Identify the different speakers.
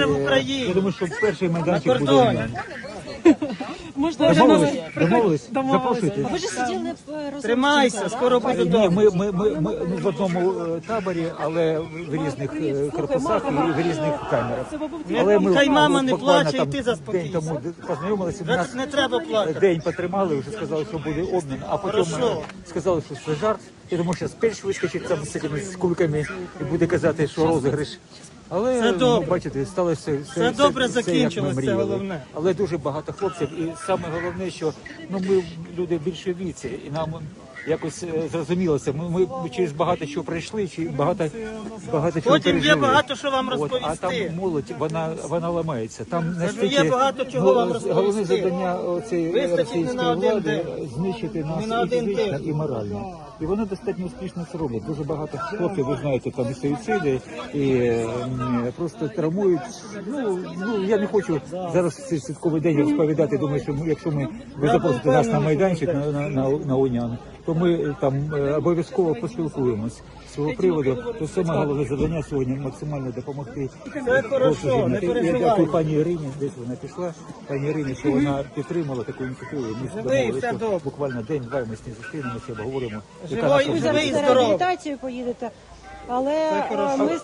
Speaker 1: вже в
Speaker 2: е,
Speaker 1: Україні.
Speaker 2: Я думаю, що перший майданчик буде. у мене.
Speaker 3: Можна вже
Speaker 2: Домовились?
Speaker 3: нас
Speaker 2: Домовились? Запрошуйте.
Speaker 4: Ви ж сиділи в Розумченко,
Speaker 1: Тримайся, скоро буду
Speaker 2: Ні,
Speaker 1: вдома.
Speaker 2: ми, ми, ми, ми в одному е, таборі, але в різних е, корпусах і в різних камерах. Але ми
Speaker 1: Хай мама не
Speaker 2: буквально
Speaker 1: плаче, і ти
Speaker 2: День
Speaker 1: заспокійся.
Speaker 2: тому познайомилися.
Speaker 1: Не-
Speaker 2: Нас
Speaker 1: не треба плакати.
Speaker 2: День потримали, вже сказали, що буде обмін, а потім
Speaker 1: Хорошо.
Speaker 2: е, сказали, що це жарт. Я думаю, що перш вискочить там з цими з кульками і буде казати, що розіграш. Але
Speaker 1: Це
Speaker 2: ну,
Speaker 1: добре.
Speaker 2: бачите, сталося все,
Speaker 1: Все добре
Speaker 2: все,
Speaker 1: закінчилось, це головне.
Speaker 2: Але дуже багато хлопців, і саме головне, що ну ми люди більше віці, і нам якось е, зрозумілося. Ми, ми через багато що пройшли, чи багато багато чого
Speaker 1: Потім є
Speaker 2: пережили.
Speaker 1: багато що вам
Speaker 2: От, а там молодь, вона вона ламається. Там
Speaker 1: Є багато чого вам
Speaker 2: головне завдання цієї
Speaker 1: Вистачить не на
Speaker 2: російської
Speaker 1: один
Speaker 2: влади
Speaker 1: день.
Speaker 2: знищити нас
Speaker 1: Не на
Speaker 2: і
Speaker 1: один
Speaker 2: фізично,
Speaker 1: тиждень.
Speaker 2: і морально. І вони достатньо успішно це роблять. Дуже багато хлопців, ви знаєте, там і суїциди, і м, просто травмують. Ну, ну я не хочу зараз в цей святковий день розповідати. Думаю, що ми, якщо ми ви запросите нас на майданчик на, на, на, на Унян, то ми там е, обов'язково поспілкуємось з цього приводу. То саме головне завдання сьогодні максимально допомогти.
Speaker 1: Це хорошо, не
Speaker 2: Я дякую пані Ірині, десь вона пішла. Пані Ірині, що вона підтримала таку ініціативу. Ми домовилися, що буквально день-два ми з ним зустрінемося, обговоримо. яка наша
Speaker 1: живий, здоровий.
Speaker 4: реабілітацію поїдете. Але е, ми